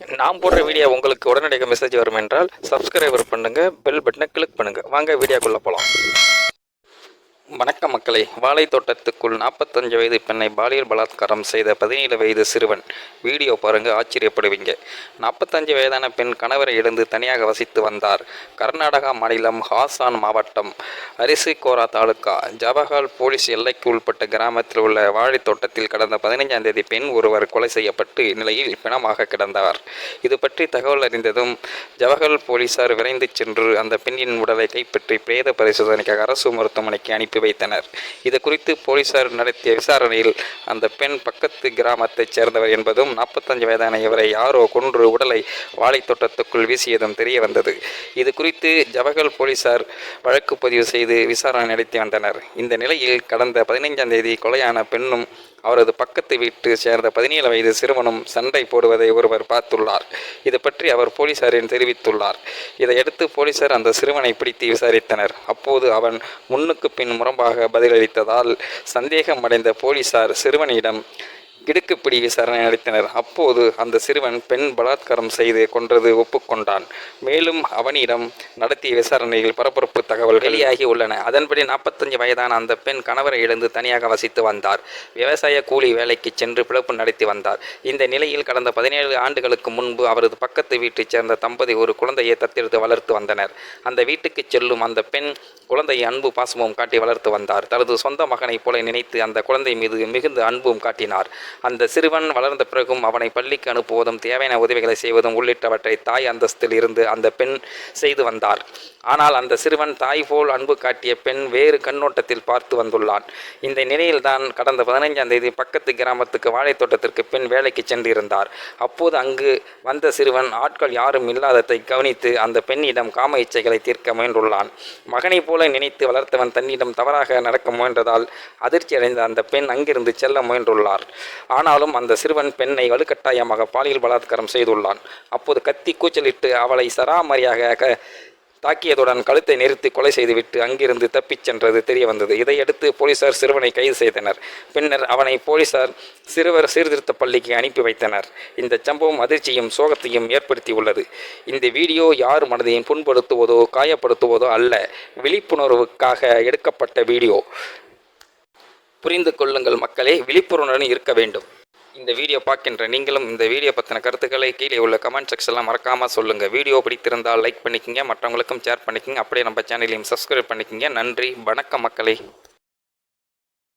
நான் போடுற வீடியோ உங்களுக்கு உடனடியாக மெசேஜ் வரும் என்றால் சப்ஸ்கிரைபர் பண்ணுங்கள் பெல் பட்டனை கிளிக் பண்ணுங்க. வாங்க வீடியோக்குள்ளே போகலாம் வணக்க மக்களை. வாழை தோட்டத்துக்குள் நாற்பத்தஞ்சு வயது பெண்ணை பாலியல் பலாத்காரம் செய்த பதினேழு வயது சிறுவன். வீடியோ பாருங்க ஆச்சரியப்படுவீங்க. நாற்பத்தஞ்சு வயதான பெண் கணவரை இழந்து தனியாக வசித்து வந்தார். கர்நாடகா மாநிலம் ஹாசான் மாவட்டம் அரிசிகோரா தாலுகா. ஜவஹால் போலீஸ் எல்லைக்கு உட்பட்ட கிராமத்தில் உள்ள வாழைத் தோட்டத்தில் கடந்த பதினைஞ்சாம் தேதி பெண் ஒருவர் கொலை செய்யப்பட்டு நிலையில் பிணமாக கிடந்தார். இது பற்றி தகவல் அறிந்ததும் ஜவஹால் போலீசார் விரைந்து சென்று அந்த பெண்ணின் உடலை கைப்பற்றி பிரேத பரிசோதனைக்காக அரசு மருத்துவமனைக்கு அனுப்பி வைத்தனர். இது குறித்து போலீசார் நடத்திய விசாரணையில் அந்த பெண் பக்கத்து கிராமத்தைச் சேர்ந்தவர் என்பதும் நாற்பத்தஞ்சு வயதான இவரை யாரோ கொன்று உடலை வாழைத் தோட்டத்துக்குள் வீசியதும் தெரிய வந்தது. இது குறித்து ஜவஹல் போலீசார் வழக்கு பதிவு செய்து விசாரணை நடத்தி வந்தனர். இந்த நிலையில் கடந்த பதினைஞ்சாம் தேதி கொலையான பெண்ணும் அவரது பக்கத்து வீட்டு சேர்ந்த பதினேழு வயது சிறுவனும் சண்டை போடுவதை ஒருவர் பார்த்துள்ளார். இது பற்றி அவர் போலீசாரின் தெரிவித்துள்ளார். இதையடுத்து போலீசார் அந்த சிறுவனை பிடித்து விசாரித்தனர். அப்போது அவன் முன்னுக்கு பின் முரம்பாக பதிலளித்ததால் சந்தேகம் அடைந்த போலீசார் சிறுவனிடம் இடுக்குப்பிடி விசாரணை நடத்தினர். அப்போது அந்த சிறுவன் பெண் பலாத்காரம் செய்து கொன்றது ஒப்புக்கொண்டான். மேலும் அவனிடம் நடத்திய விசாரணையில் பரபரப்பு தகவல் வெளியாகி உள்ளன. அதன்படி நாற்பத்தஞ்சு வயதான அந்த பெண் கணவரை இழந்து தனியாக வசித்து வந்தார். விவசாய கூலி வேலைக்கு சென்று பிழப்பு நடத்தி வந்தார். இந்த நிலையில் கடந்த பதினேழு ஆண்டுகளுக்கு முன்பு அவரது பக்கத்து வீட்டைச் சேர்ந்த தம்பதி ஒரு குழந்தையை தத்தெடுத்து வளர்த்து வந்தனர். அந்த வீட்டுக்கு செல்லும் அந்த பெண் குழந்தையை அன்பு பாசமும் காட்டி வளர்த்து வந்தார். தனது சொந்த மகனைப் போல நினைத்து அந்த குழந்தை மீது மிகுந்த அன்பும் காட்டினார். அந்த சிறுவன் வளர்ந்த பிறகும் அவனை பள்ளிக்கு அனுப்புவதும் தேவையான உதவிகளை செய்வதும் உள்ளிட்டவற்றை தாய் அந்தஸ்தில் இருந்து அந்த பெண் செய்து வந்தார் ஆனால் அந்த சிறுவன் தாய் போல் அன்பு காட்டிய பெண் வேறு கண்ணோட்டத்தில் பார்த்து வந்துள்ளான். இந்த நிலையில்தான் கடந்த பதினைஞ்சாம் தேதி பக்கத்து கிராமத்துக்கு வாழைத்தோட்டத்திற்கு பெண் வேலைக்கு சென்றிருந்தார். அப்போது அங்கு வந்த சிறுவன் ஆட்கள் யாரும் இல்லாததை கவனித்து அந்த பெண்ணிடம் காம இச்சைகளை தீர்க்க முயன்றுள்ளான். மகனைப் போல நினைத்து வளர்த்தவன் தன்னிடம் தவறாக நடக்க முயன்றதால் அதிர்ச்சி அடைந்த அந்த பெண் அங்கிருந்து செல்ல முயன்றுள்ளார். ஆனாலும் அந்த சிறுவன் பெண்ணை வலுக்கட்டாயமாக பாலியல் பலாத்காரம் செய்துள்ளான். அப்போது கத்தி கூச்சலிட்டு அவளை சராமரியாக தாக்கியதுடன் கழுத்தை நிறுத்தி கொலை செய்துவிட்டு அங்கிருந்து தப்பிச் சென்றது தெரிய வந்தது இதையடுத்து போலீசார் சிறுவனை கைது செய்தனர். பின்னர் அவனை போலீசார் சிறுவர் சீர்திருத்த பள்ளிக்கு அனுப்பி வைத்தனர். இந்த சம்பவம் அதிர்ச்சியும் சோகத்தையும் ஏற்படுத்தி உள்ளது இந்த வீடியோ யார் மனதையும் புண்படுத்துவதோ காயப்படுத்துவதோ அல்ல. விழிப்புணர்வுக்காக எடுக்கப்பட்ட வீடியோ. புரிந்து கொள்ளுங்கள் மக்களே விழிப்புணர்வுடன் இருக்க வேண்டும். இந்த வீடியோ பார்க்கின்ற நீங்களும் இந்த வீடியோ பற்றின கருத்துக்களை கீழே உள்ள கமெண்ட் செக்ஷன்லாம் மறக்காமல் சொல்லுங்கள் வீடியோ பிடித்திருந்தால் லைக் பண்ணிக்கோங்க மற்றவங்களுக்கும் ஷேர் பண்ணிக்கோங்க. அப்படியே நம்ம சேனலையும் சப்ஸ்கிரைப் பண்ணிக்கங்க. நன்றி வணக்கம் மக்களே.